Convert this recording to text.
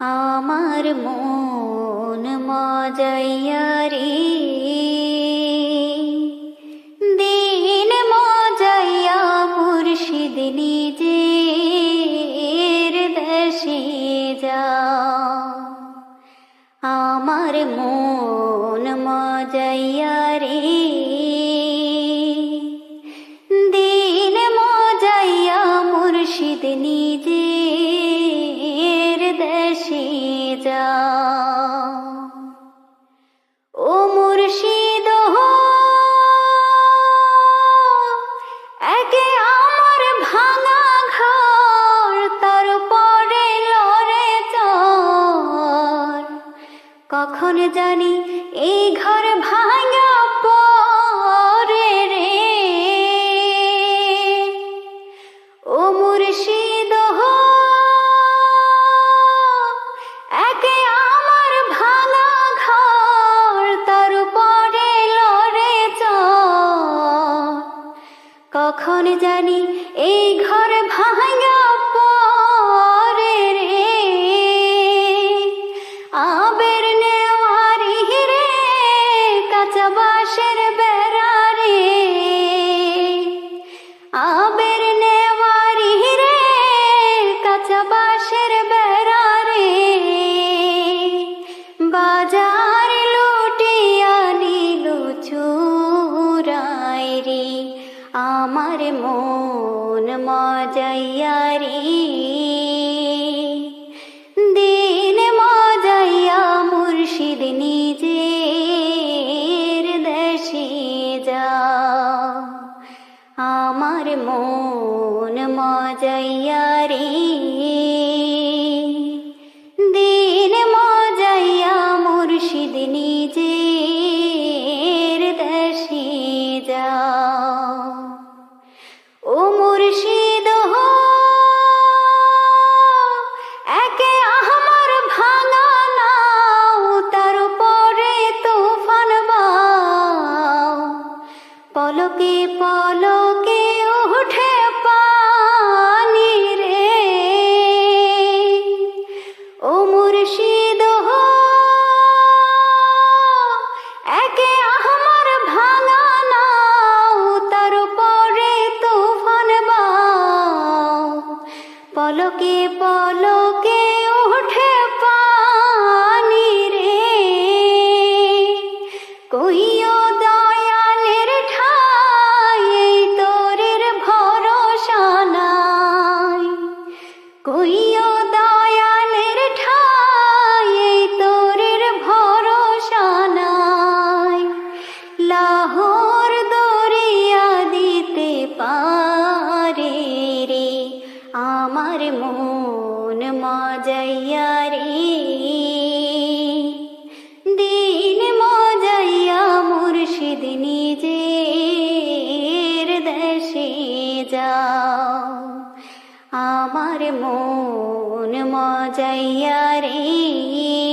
আমার মন মজাইয়া রে দিন মজাইয়া মুর্শিদ নিজের দেশে যা। আমার মন মজাইয়া রে দিন মজাইয়া মুর্শিদ নিজের কখন জানি এই ঘর ভাঙা পরে রে? ও মুর্শিদ একে আমার ভাঙা ঘর, তার পরে লড়ে চর কখন জানি এই ঘর ভাঙা আমার মন মজাইয়া রে দিন মজাইয়া মুর্শিদ নিজের দেশে যা। আমার মন মজাইয়া পলকে পলকে মজাইয়ারি। দিন মজাইয়া মুর্শিদ যাও। আমার মন মজাইয়ারি।